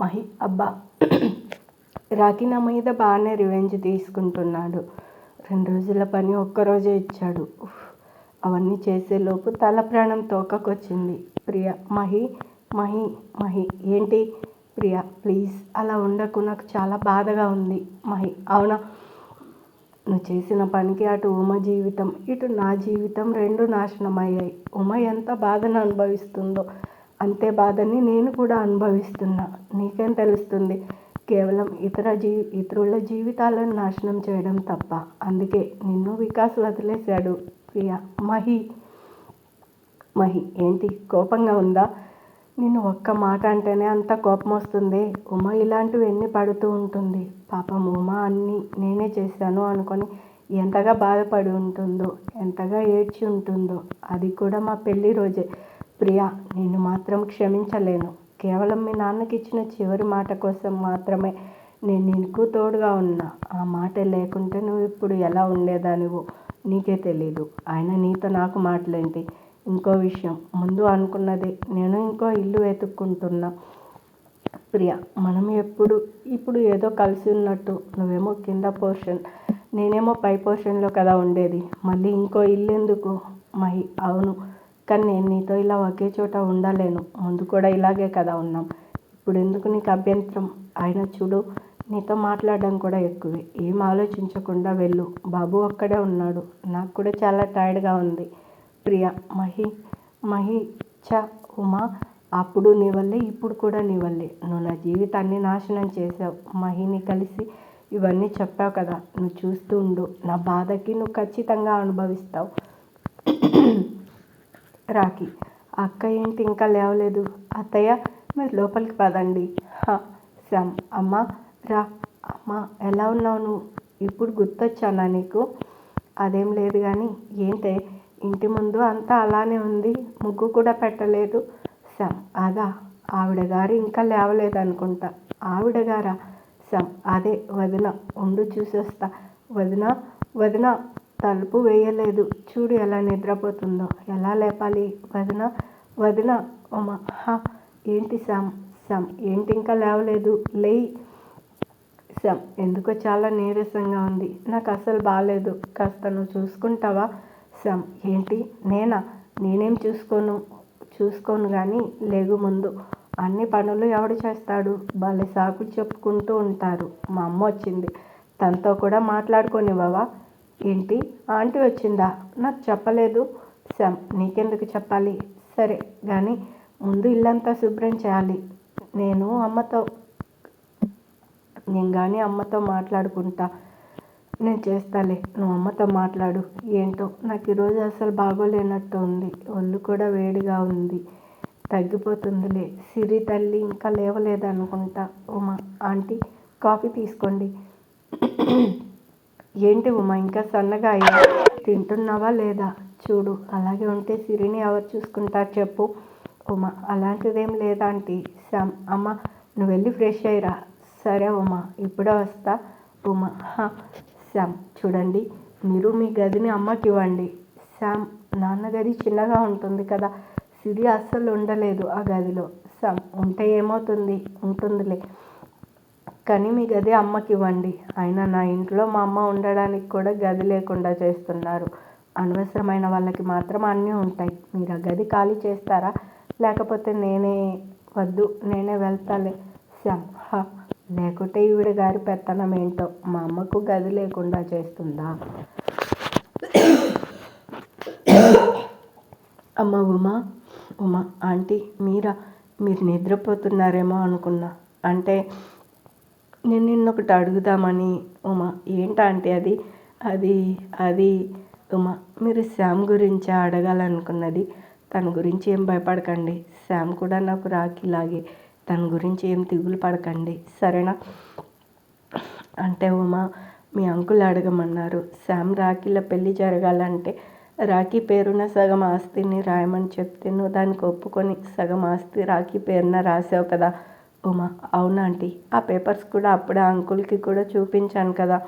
మహి అబ్బా. రాఖీ నా మీద బాగానే రివెంజ్ తీసుకుంటున్నాడు. రెండు రోజుల పని ఒక్కరోజే ఇచ్చాడు. అవన్నీ చేసేలోపు తల ప్రాణం తోకకొచ్చింది. ప్రియ మహి మహి మహి. ఏంటి? ప్రియ ప్లీజ్. అలా ఉండకు. నాకు చాలా బాధగా ఉంది మహి. అవునా? నువ్వు చేసిన పనికి అటు ఉమ జీవితం ఇటు నా జీవితం రెండు నాశనం అయ్యాయి ఉమ ఎంత బాధను అనుభవిస్తుందో. అంతే బాధని నేను కూడా అనుభవిస్తున్నా. నీకేం తెలుస్తుంది? కేవలం ఇతర జీ ఇతరుల జీవితాలను నాశనం చేయడం తప్ప. అందుకే నిన్ను వికాస్ వదిలేశాడు ప్రియా. మహి మహి ఏంటి? కోపంగా ఉందా? నేను ఒక్క మాట అంటేనే అంత కోపం వస్తుంది? ఉమ ఇలాంటివి ఎన్ని పడుతూ ఉంటుంది? పాపం ఉమ అన్నీ నేనే చేశాను అనుకొని ఎంతగా బాధపడి ఉంటుందో ఎంతగా ఏడ్చి ఉంటుందో అది కూడా మా పెళ్ళి రోజే. ప్రియా నేను మాత్రం క్షమించలేను. కేవలం మీ నాన్నకి ఇచ్చిన చివరి మాట కోసం మాత్రమే నేను నీకు తోడుగా ఉన్నా. ఆ మాట లేకుంటే నువ్వు ఇప్పుడు ఎలా ఉండేదానివో నీకే తెలీదు. ఆయన నీతో నాకు మాటలేంటి ఇంకో విషయం ముందు అనుకున్నది నేను ఇంకో ఇల్లు వెతుక్కుంటున్నా. ప్రియ మనం ఎప్పుడు ఇప్పుడు ఏదో కలిసి ఉన్నట్టు. నువ్వేమో కింద పోర్షన్ నేనేమో పై పోర్షన్లో కదా ఉండేది. మళ్ళీ ఇంకో ఇల్లు ఎందుకు మహి అవును. కానీ నేను నీతో ఇలా ఒకే చోట ఉండలేను. ముందు కూడా ఇలాగే కదా ఉన్నాం. ఇప్పుడు ఎందుకు నీకు అభ్యంతరం? అయినా చూడు నీతో మాట్లాడడం కూడా ఎక్కువే. ఏం ఆలోచించకుండా వెళ్ళు. బాబు ఒక్కడే ఉన్నాడు. నాకు కూడా చాలా టైర్డ్గా ఉంది. ప్రియ మహి మహి చ ఉమా అప్పుడు నీ వల్లే ఇప్పుడు కూడా నీ వల్లే. నువ్వు నా జీవితాన్ని నాశనం చేసావు మహిని కలిసి ఇవన్నీ చెప్పావు కదా. నువ్వు చూస్తూ ఉండు. నా బాధకి నువ్వు ఖచ్చితంగా అనుభవిస్తావు. రాఖీ. అక్క ఏంటి ఇంకా లేవలేదు? అత్తయ్య మీరు లోపలికి పదండి. శ్యామ్ అమ్మ రా. అమ్మ ఎలా ఉన్నావు నువ్వు? ఇప్పుడు గుర్తొచ్చానా నీకు? అదేం లేదు కానీ ఏంటే? ఇంటి ముందు అంతా అలానే ఉంది. ముగ్గు కూడా పెట్టలేదు. శ్యామ్ అదా? ఆవిడ గారు ఇంకా లేవలేదు అనుకుంటా ఆవిడ గారా? శ్యామ్ అదే వదిన. ఉండు చూసేస్తా. వదిన వదిన తలుపు వేయలేదు. చూడు ఎలా నిద్రపోతుందో. ఎలా లేపాలి? వదిన వదిన ఉమా హా ఏంటి సమ్ సమ్ ఏంటి ఇంకా లేవలేదు? లేయి. సమ్ ఎందుకో చాలా నీరసంగా ఉంది. నాకు అసలు బాగాలేదు కాస్త నువ్వు చూసుకుంటావా? సమ్ ఏంటి? నేనా? నేనేం చూసుకోను? చూసుకోను కానీ లేగు ముందు. అన్ని పనులు ఎవడు చేస్తాడు? భలే సాకులు చెప్పుకుంటూ ఉంటారు. మా అమ్మ వచ్చింది. తనతో కూడా మాట్లాడుకోనివ్వవా? ఏంటి? ఆంటీ వచ్చిందా? నాకు చెప్పలేదు. శామ్ నీకెందుకు చెప్పాలి? సరే కానీ ముందు ఇల్లంతా శుభ్రం చేయాలి. నేను అమ్మతో నేను కానీ అమ్మతో మాట్లాడుకుంటా. నేను చేస్తాలే నువ్వు అమ్మతో మాట్లాడు. ఏంటో నాకు ఈరోజు అసలు బాగోలేనట్టు ఉంది. ఒళ్ళు కూడా వేడిగా ఉంది. తగ్గిపోతుందిలే. సిరి తల్లి ఇంకా లేవలేదనుకుంటా. ఉమా ఆంటీ కాఫీ తీసుకోండి. ఏంటి ఉమా ఇంకా సన్నగా అయ్యా తింటున్నావా లేదా? చూడు అలాగే ఉంటే సిరిని ఎవరు చూసుకుంటారు చెప్పు. ఉమా అలాంటిదేం లేదా ఆంటీ? సమ్ అమ్మ నువ్వు వెళ్ళి ఫ్రెష్ అయ్యిరా. సరే ఉమా ఇప్పుడే వస్తా. ఉమా "హా, శామ్ చూడండి మీరు మీ గదిని అమ్మకి ఇవ్వండి. శామ్ నాన్న గది చిన్నగా ఉంటుంది కదా సిరి అస్సలు ఉండలేదు ఆ గదిలో. శామ్ ఉంటే ఏమవుతుంది? ఉంటుందిలే. కానీ మీ గది అమ్మకి ఇవ్వండి అయినా నా ఇంట్లో మా అమ్మ ఉండడానికి కూడా గది లేకుండా చేస్తున్నారు. అనవసరమైన వాళ్ళకి మాత్రం అన్నీ ఉంటాయి. మీరు ఆ గది ఖాళీ చేస్తారా? లేకపోతే నేనే వద్దు నేనే వెళ్తాలే. శ్యామ్ హా. లేకుంటే ఈవిడ గారి పెత్తనం ఏంటో? మా అమ్మకు గది లేకుండా చేస్తుందా? అమ్మ ఉమా ఉమా ఆంటీ మీరా మీరు నిద్రపోతున్నారేమో అనుకున్నా. అంటే నేను నిన్న ఒకటి అడుగుదామని ఉమా ఏంటా అంటే అది? అది అది ఉమా మీరు శ్యామ్ గురించి అడగాలనుకున్నది. తన గురించి ఏం భయపడకండి. శ్యామ్ కూడా నాకు రాఖీలాగే తన గురించి ఏం దిగులు పడకండి. సరేనా? అంటే ఉమా మీ అంకుల్ అడగమన్నారు. శ్యామ్ రాఖీల పెళ్ళి జరగాలంటే రాఖీ పేరున సగం ఆస్తిని రాయమని చెప్తే నువ్వు దానికి ఒప్పుకొని సగం ఆస్తి రాఖీ పేరున రాసావు కదా. ఉమా అవునా ఆంటీ? ఆ పేపర్స్ కూడా అప్పుడే అంకుల్కి కూడా చూపించాను కదా.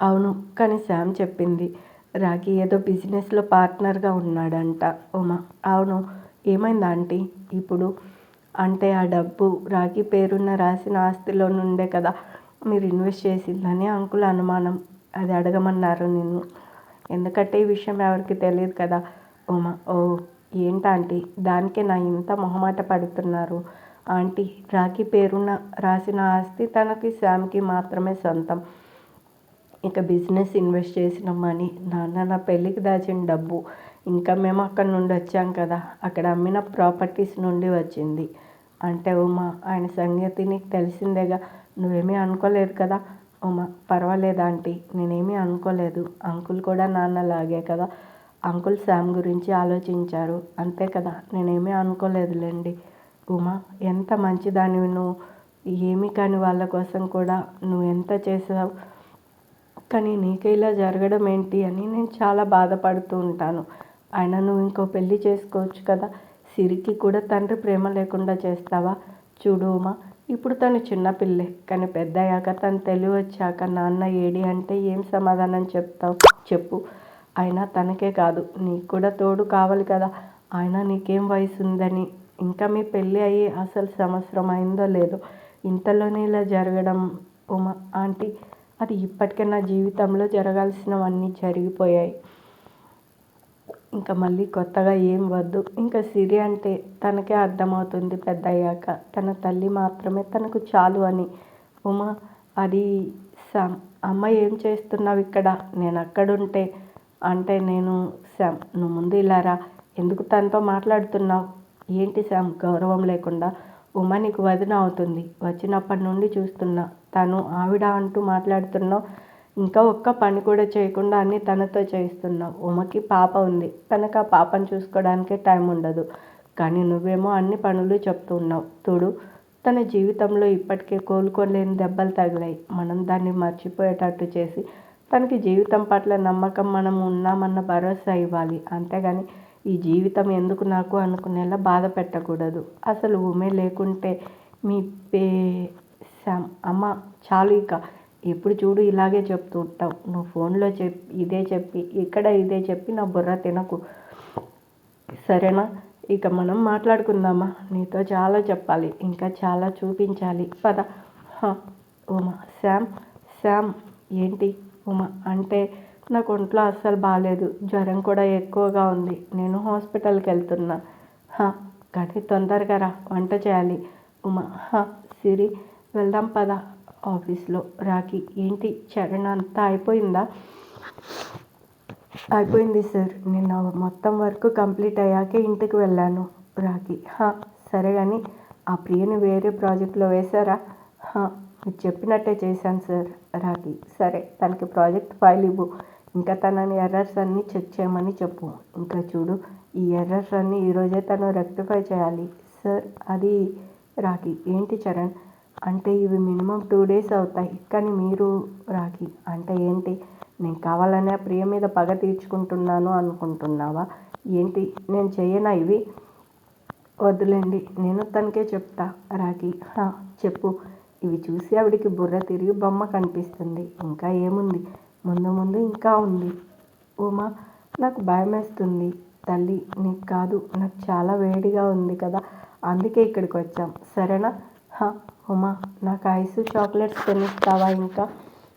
అవును కానీ శామ్ చెప్పింది. రాఖీ ఏదో బిజినెస్లో పార్ట్నర్గా ఉన్నాడంట ఉమా. అవును ఏమైంది ఆంటీ? ఇప్పుడు అంటే ఆ డబ్బు రాఖీ పేరున్న రాసిన ఆస్తిలో నుండే కదా మీరు ఇన్వెస్ట్ చేసిందని అంకుల్ అనుమానం. అది అడగమన్నారు నిన్ను. ఎందుకంటే ఈ విషయం ఎవరికి తెలియదు కదా ఉమా. ఓ ఏంటంటే దానికే నా ఇంత మొహమాట పడుతున్నారు. ఆంటీ రాఖీ పేరున రాసిన ఆస్తి తనకి శామ్కి మాత్రమే సొంతం. ఇక బిజినెస్ ఇన్వెస్ట్ చేసిన మనీ నాన్న నా పెళ్ళికి దాచిన డబ్బు ఇంకా మేము అక్కడ నుండి వచ్చాం కదా అక్కడ అమ్మిన ప్రాపర్టీస్ నుండి వచ్చింది. అంటే ఉమా ఆయన సంగతి నీకు తెలిసిందేగా? నువ్వేమీ అనుకోలేదు కదా? ఉమా పర్వాలేదు ఆంటీ నేనేమీ అనుకోలేదు. అంకుల్ కూడా నాన్నలాగే కదా? అంకుల్ శామ్ గురించి ఆలోచించారు. అంతే కదా నేనేమీ అనుకోలేదులేండి. ఉమా ఎంత మంచిదానివి నువ్వు. ఏమీ కాని వాళ్ళ కోసం కూడా నువ్వు ఎంత చేసావు. కానీ నీకే ఇలా జరగడం ఏంటి అని నేను చాలా బాధపడుతూ ఉంటాను. ఆయన నువ్వు ఇంకో పెళ్ళి చేసుకోవచ్చు కదా. సిరికి కూడా తండ్రి ప్రేమ లేకుండా చేస్తావా? చూడు ఉమా ఇప్పుడు తను చిన్నపిల్లే కానీ పెద్ద అయ్యాక తను తెలివి వచ్చాక నాన్న ఏడి అంటే ఏం సమాధానం చెప్తావు? చెప్పు. అయినా తనకే కాదు నీకు కూడా తోడు కావాలి కదా. ఆయన నీకేం వయసు ఉందని ఇంకా మీ పెళ్ళి అయ్యి అసలు సంవత్సరం అయిందో లేదో ఇంతలోనే ఇలా జరగడం ఉమా ఆంటీ అది ఇప్పటికే నా జీవితంలో జరగాల్సినవన్నీ జరిగిపోయాయి. ఇంకా మళ్ళీ కొత్తగా ఏం వద్దు. ఇంకా సిరి అంటే తనకే అర్థమవుతుంది పెద్ద అయ్యాక తన తల్లి మాత్రమే తనకు చాలు అని. ఉమా అది శామ్ అమ్మ ఏం చేస్తున్నావు ఇక్కడ? నేను అక్కడుంటే అంటే నేను శామ్ నువ్వు ముందు ఇలా రా. ఎందుకు తనతో మాట్లాడుతున్నావు? ఏంటి శామ్ గౌరవం లేకుండా ఉమ నీకు వదిన అవుతుంది. వచ్చినప్పటి నుండి చూస్తున్నా. తను ఆవిడ అంటూ మాట్లాడుతున్నావు ఇంకా ఒక్క పని కూడా చేయకుండా అన్నీ తనతో చేయిస్తున్నావు ఉమకి పాప ఉంది. తనకు ఆ పాపను చూసుకోవడానికే టైం ఉండదు. కానీ నువ్వేమో అన్ని పనులు చెప్తున్నావు తోడు తన జీవితంలో ఇప్పటికే కోలుకోలేని దెబ్బలు తగిలాయి. మనం దాన్ని మర్చిపోయేటట్టు చేసి తనకి జీవితం పట్ల నమ్మకం మనం ఉన్నామన్న భరోసా ఇవ్వాలి. అంతేగాని ఈ జీవితం ఎందుకు నాకు అనుకునేలా బాధ పెట్టకూడదు. అసలు ఉమే లేకుంటే మీ పే శామ్ అమ్మ చాలు ఇక. ఎప్పుడు చూడు ఇలాగే చెప్తూ ఉంటావు నువ్వు ఫోన్లో చెప్పి ఇదే చెప్పి ఇక్కడ ఇదే చెప్పి నా బుర్ర తినకు. సరేనా? ఇక మనం మాట్లాడుకుందామా? నీతో చాలా చెప్పాలి. ఇంకా చాలా చూపించాలి. పద. ఉమా శామ్ శామ్ ఏంటి? ఉమా అంటే నాకు ఒంట్లో అస్సలు బాగాలేదు జ్వరం కూడా ఎక్కువగా ఉంది. నేను హాస్పిటల్కి వెళ్తున్నా. కానీ తొందరగా రా వంట చేయాలి. ఉమా హా సిరి వెళ్దాం పద. ఆఫీస్లో. రాకి ఏంటి? చరణ్ అంతా అయిపోయిందా? అయిపోయింది సార్. నిన్న మొత్తం వర్క్ కంప్లీట్ అయ్యాకే ఇంటికి వెళ్ళాను. రాకి హా సరే కానీ ఆ ప్రియని వేరే ప్రాజెక్ట్లో వేశారా? హా మీరు చెప్పినట్టే చేశాను సార్. రాకి సరే తనకి ప్రాజెక్ట్ ఫైల్ ఇవ్వు. ఇంకా తనని ఎర్రర్స్ అన్నీ చెక్ చేయమని చెప్పు. ఇంకా చూడు ఈ ఎర్రర్స్ అన్నీ ఈరోజే తను రెక్టిఫై చేయాలి. సార్ అది రాఖీ. ఏంటి చరణ్? అంటే ఇవి మినిమం టూ డేస్ అవుతాయి కానీ మీరు రాకి అంటే ఏంటి? నేను కావాలనే ఆ ప్రియ మీద పగ తీర్చుకుంటున్నాను అనుకుంటున్నావా? ఏంటి? నేను చేయనా ఇవి? వద్దులేండి నేను తనకే చెప్తా. రాఖీ. "హా, చెప్పు. ఇవి చూసి ఆవిడికి బుర్ర తిరిగి బొమ్మ కనిపిస్తుంది. ఇంకా ఏముంది? ముందు ముందు ఇంకా ఉంది. ఉమా నాకు భయం వేస్తుంది తల్లి నీకు కాదు నాకు చాలా వేడిగా ఉంది కదా అందుకే ఇక్కడికి వచ్చాం. సరేనా? హా, ఉమా నాకు ఐస్ చాక్లెట్స్ కొనిస్తావా ఇంకా?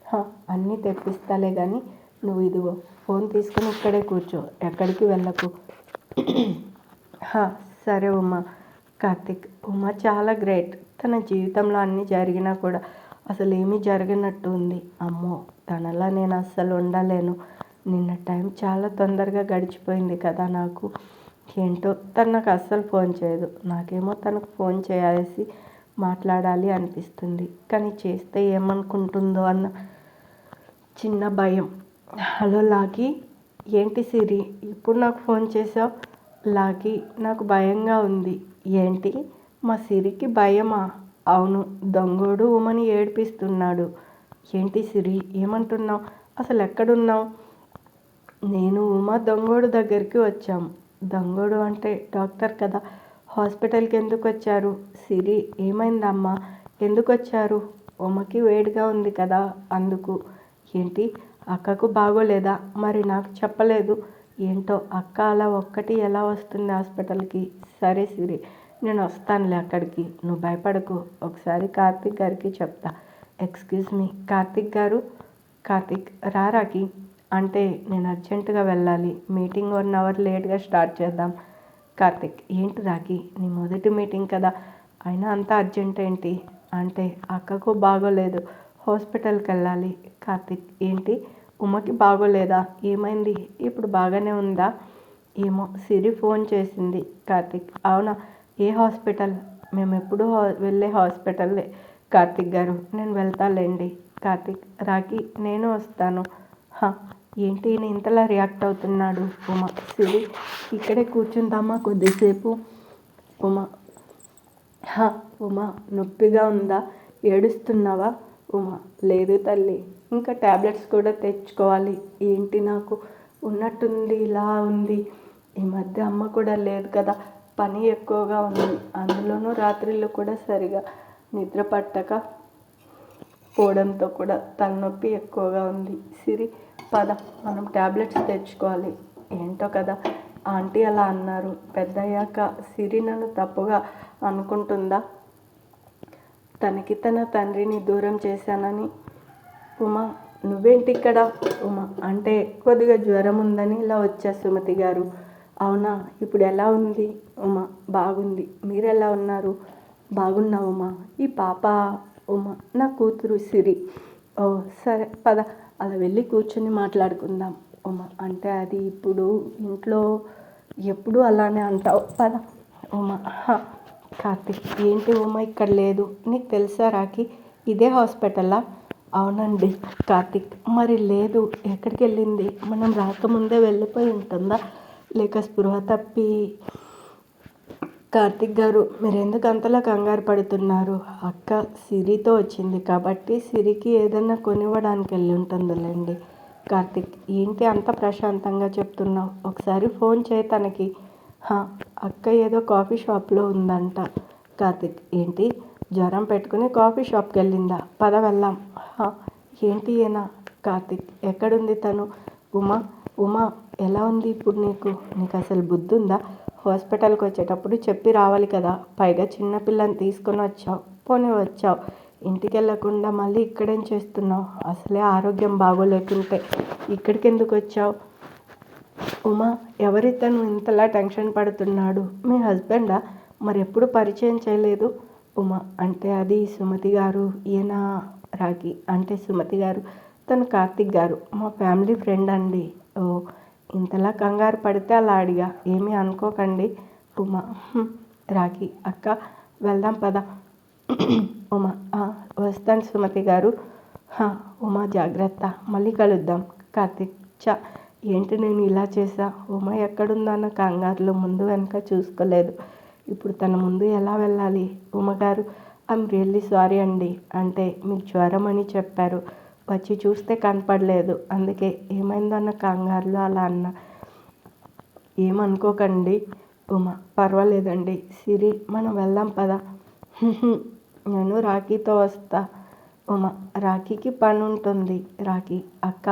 హా, అన్నీ తెప్పిస్తాలే కానీ నువ్వు ఇదిగో ఫోన్ తీసుకుని ఇక్కడే కూర్చో ఎక్కడికి వెళ్ళకు. హా, సరే ఉమా. కార్తిక్ ఉమా చాలా గ్రేట్. తన జీవితంలో అన్నీ జరిగినా కూడా అసలు ఏమీ జరగనట్టు ఉంది అమ్మో తనలా నేను అస్సలు ఉండలేను. నిన్న టైం చాలా తొందరగా గడిచిపోయింది కదా నాకు. ఏంటో తను నాకు అస్సలు ఫోన్ చేయదు. నాకేమో తనకు ఫోన్ చేయాల్సి మాట్లాడాలి అనిపిస్తుంది. కానీ చేస్తే ఏమనుకుంటుందో అన్న చిన్న భయం. హలో లాగి ఏంటి సిరి? ఇప్పుడు నాకు ఫోన్ చేసావు? లాగి నాకు భయంగా ఉంది. ఏంటి? మా సిరికి భయమా? అవును దొంగోడు ఉమని ఏడిపిస్తున్నాడు. ఏంటి సిరి ఏమంటున్నావు? అసలు ఎక్కడున్నావు? నేను ఉమా దొంగోడు దగ్గరికి వచ్చాం. దొంగోడు అంటే డాక్టర్ కదా హాస్పిటల్కి ఎందుకు వచ్చారు? సిరి ఏమైందమ్మా? ఎందుకు వచ్చారు? ఉమకి వేడిగా ఉంది కదా అందుకు. ఏంటి? అక్కకు బాగోలేదా? మరి నాకు చెప్పలేదు. ఏంటో అక్క అలా ఒక్కటి ఎలా వస్తుంది హాస్పిటల్కి? సరే సిరి నేను వస్తానులే అక్కడికి. నువ్వు భయపడకు. ఒకసారి కార్తిక్ గారికి చెప్తా. ఎక్స్క్యూజ్ మీ కార్తిక్ గారు? కార్తిక్ రారాకి అంటే నేను అర్జెంటుగా వెళ్ళాలి. మీటింగ్ వన్ అవర్ లేట్గా స్టార్ట్ చేద్దాం. కార్తిక్ ఏంటి రాకి నీ మొదటి మీటింగ్ కదా. అయినా అంత అర్జెంట్ ఏంటి? అంటే అక్కకు బాగోలేదు. హాస్పిటల్కి వెళ్ళాలి. కార్తిక్ ఏంటి? ఉమ్మకి బాగోలేదా? ఏమైంది? ఇప్పుడు బాగానే ఉందా? ఏమో సిరి ఫోన్ చేసింది. కార్తిక్ అవునా? ఏ హాస్పిటల్? మేము ఎప్పుడూ వెళ్ళే హాస్పిటల్లే కార్తిక్ గారు నేను వెళ్తాలేండి. కార్తిక్ రాకి నేను వస్తాను. హా ఏంటి ఈయన ఇంతలా రియాక్ట్ అవుతున్నాడు? ఉమా సిరి ఇక్కడే కూర్చుంటామా కొద్దిసేపు? ఉమా హా ఉమా నొప్పిగా ఉందా? ఏడుస్తున్నావా? ఉమా లేదు తల్లి ఇంకా ట్యాబ్లెట్స్ కూడా తెచ్చుకోవాలి. ఏంటి నాకు? ఉన్నట్టుంది ఇలా ఉంది. ఈ మధ్య అమ్మ కూడా లేదు కదా. పని ఎక్కువగా ఉంది. అందులోనూ రాత్రిళ్ళు కూడా సరిగా నిద్ర పట్టక పోవడంతో కూడా తలనొప్పి ఎక్కువగా ఉంది. సిరి పద మనం ట్యాబ్లెట్స్ తెచ్చుకోవాలి. ఏంటో కదా ఆంటీ అలా అన్నారు. పెద్దయ్యాక సిరి నన్ను తప్పుగా అనుకుంటుందా? తనకి తన తండ్రిని దూరం చేశానని. ఉమా నువ్వేంటి ఇక్కడ ఉమా అంటే కొద్దిగా జ్వరం ఉందని ఇలా వచ్చా సుమతి గారు. అవునా? ఇప్పుడు ఎలా ఉంది? ఉమా బాగుంది. మీరు ఎలా ఉన్నారు? బాగున్నా ఉమా. ఈ పాప ఉమా నా కూతురు సిరి. ఓ సరే పద. అలా వెళ్ళి కూర్చొని మాట్లాడుకుందాం ఉమా. అంటే అది ఇప్పుడు ఇంట్లో ఎప్పుడు అలానే అంటావు. పద. ఉమా కార్తీక్ ఏంటి ఉమా ఇక్కడ లేదు? నీకు తెలుసా రాకి ఇదే హాస్పిటలా? అవునండి కార్తీక్. మరి లేదు ఎక్కడికి వెళ్ళింది మనం రాకముందే వెళ్ళిపోయి ఉంటుందా? లేక స్పృహ తప్పి కార్తిక్ గారు మీరు ఎందుకు అంతలా కంగారు పడుతున్నారు? అక్క సిరితో వచ్చింది కాబట్టి సిరికి ఏదైనా కొనివ్వడానికి వెళ్ళి ఉంటుందిలేండి కార్తిక్ ఏంటి అంత ప్రశాంతంగా చెప్తున్నావు? ఒకసారి ఫోన్ చేయి తనకి. అక్క ఏదో కాఫీ షాప్లో ఉందంట. కార్తిక్ ఏంటి? జ్వరం పెట్టుకుని కాఫీ షాప్కి వెళ్ళిందా పద వెళ్ళాం ఏంటి ఏనా కార్తిక్ ఎక్కడుంది తను? ఉమా ఉమా ఎలా ఉంది? ఇప్పుడు నీకు నీకు అసలు బుద్ధి ఉందా హాస్పిటల్కి వచ్చేటప్పుడు చెప్పి రావాలి కదా. పైగా చిన్నపిల్లని తీసుకొని వచ్చావు పోనీ వచ్చావు. ఇంటికి వెళ్ళకుండా మళ్ళీ ఇక్కడేం చేస్తున్నావు? అసలే ఆరోగ్యం బాగోలేకుంటే ఇక్కడికి ఎందుకు వచ్చావు? ఉమా ఎవరితను ఇంతలా టెన్షన్ పడుతున్నాడు? మీ హస్బెండా? మరి ఎప్పుడు పరిచయం చేయలేదు? ఉమా అంటే అది సుమతి గారు ఈయన రాగి అంటే సుమతి గారు తను కార్తిక్ గారు మా ఫ్యామిలీ ఫ్రెండ్ అండి. ఓ ఇంతలా కంగారు పడితే అలా అడిగా. ఏమీ అనుకోకండి ఉమా. రాఖీ. అక్క వెళ్దాం పద. ఉమా. వస్తాను సుమతి గారు. ఉమా జాగ్రత్త. మళ్ళీ కలుద్దాం. కార్తీక్ చా ఏంటి నేను ఇలా చేసా ఉమా ఎక్కడుందన్న కంగారులో ముందు వెనక చూసుకోలేదు. ఇప్పుడు తన ముందు ఎలా వెళ్ళాలి? ఉమగారు ఐమ్ రియల్లీ సారీ అండి. అంటే మీకు జ్వరం అని చెప్పారు. వచ్చి చూస్తే కనపడలేదు. అందుకే ఏమైందన్న కంగారులో అలా అన్న. ఏమనుకోకండి. ఉమా పర్వాలేదండి. సిరి మనం వెళ్దాం పదా. నేను రాఖీతో వస్తా. ఉమా రాఖీకి పని ఉంటుంది రాఖీ అక్క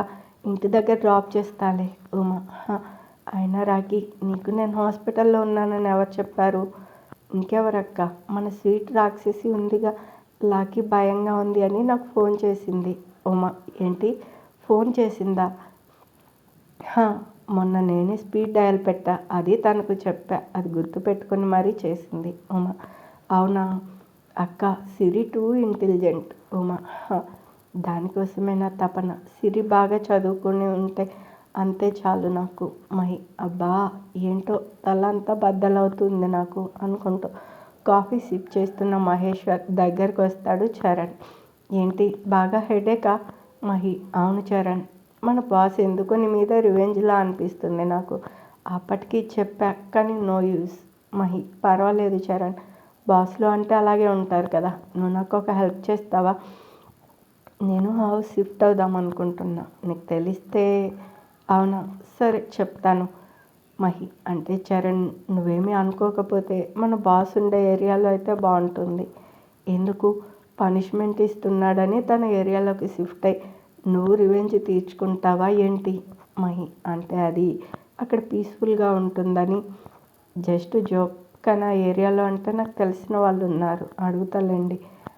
ఇంటి దగ్గర డ్రాప్ చేస్తాలే. ఉమా అయినా రాఖీ నీకు నేను హాస్పిటల్లో ఉన్నానని ఎవరు చెప్పారు? ఇంకెవరక్క? మన స్వీట్ రాక్షసి ఉందిగా. లాకి భయంగా ఉంది అని నాకు ఫోన్ చేసింది. ఉమా ఏంటి? ఫోన్ చేసిందా? మొన్న నేనే స్పీడ్ డయల్ పెట్టా అది తనకు చెప్పా అది గుర్తుపెట్టుకుని మరీ చేసింది ఉమా. అవునా? అక్క సిరి టూ ఇంటెలిజెంట్ ఉమా. దానికోసమే నా తపన. సిరి బాగా చదువుకుని ఉంటే అంతే చాలు నాకు. మహి అబ్బా ఏంటో తలంతా బద్దలవుతుంది నాకు అనుకుంటూ కాఫీ సిప్ చేస్తున్న మహేశ్వర్ దగ్గరకు వస్తాడు చరణ్. ఏంటి? బాగా హెడేకా? మహి అవును చరణ్. మన బాస్ ఎందుకు నీ మీద రివెంజ్లా అనిపిస్తుంది నాకు. అప్పటికి చెప్పా కానీ నో యూస్ మహి పర్వాలేదు చరణ్. బాస్లో అంటే అలాగే ఉంటారు కదా. నువ్వు నాకు ఒక హెల్ప్ చేస్తావా? నేను హౌస్ షిఫ్ట్ అవుదాం అనుకుంటున్నా. నీకు తెలిస్తే. అవునా? సరే చెప్తాను. మహి అంటే చరణ్ నువ్వేమీ అనుకోకపోతే మన బాస్ ఉండే ఏరియాలో అయితే బాగుంటుంది. ఎందుకు? పనిష్మెంట్ ఇస్తున్నాడని తన ఏరియాలోకి షిఫ్ట్ అయ్యి నువ్వు రివెంజ్ తీర్చుకుంటావా ఏంటి? మహి అంటే అది అక్కడ పీస్ఫుల్గా ఉంటుందని. జస్ట్ జోక్ కానీ ఆ ఏరియాలో అంటే నాకు తెలిసిన వాళ్ళు ఉన్నారు. అడుగుతాలేండి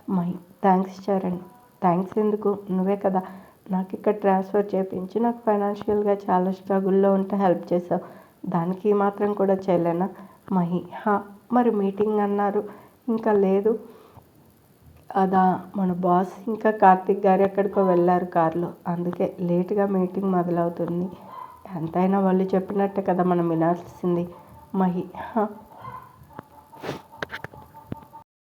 మహి థ్యాంక్స్ చరణ్. థ్యాంక్స్ ఎందుకు? నువ్వే కదా. నాకు ఇక్కడ ట్రాన్స్ఫర్ చేయించి నాకు ఫైనాన్షియల్గా చాలా స్ట్రగుల్లో ఉంటే హెల్ప్ చేసావు. దానికి మాత్రం కూడా చేయలేనా? మహి హా మరి మీటింగ్ అన్నారు. ఇంకా లేదు. అదా మన బాస్ ఇంకా కార్తిక్ గారు ఎక్కడికో వెళ్ళారు కార్లో. అందుకే లేట్గా మీటింగ్ మొదలవుతుంది. ఎంతైనా వాళ్ళు చెప్పినట్టే కదా మనం వినాల్సింది. మహి "హ,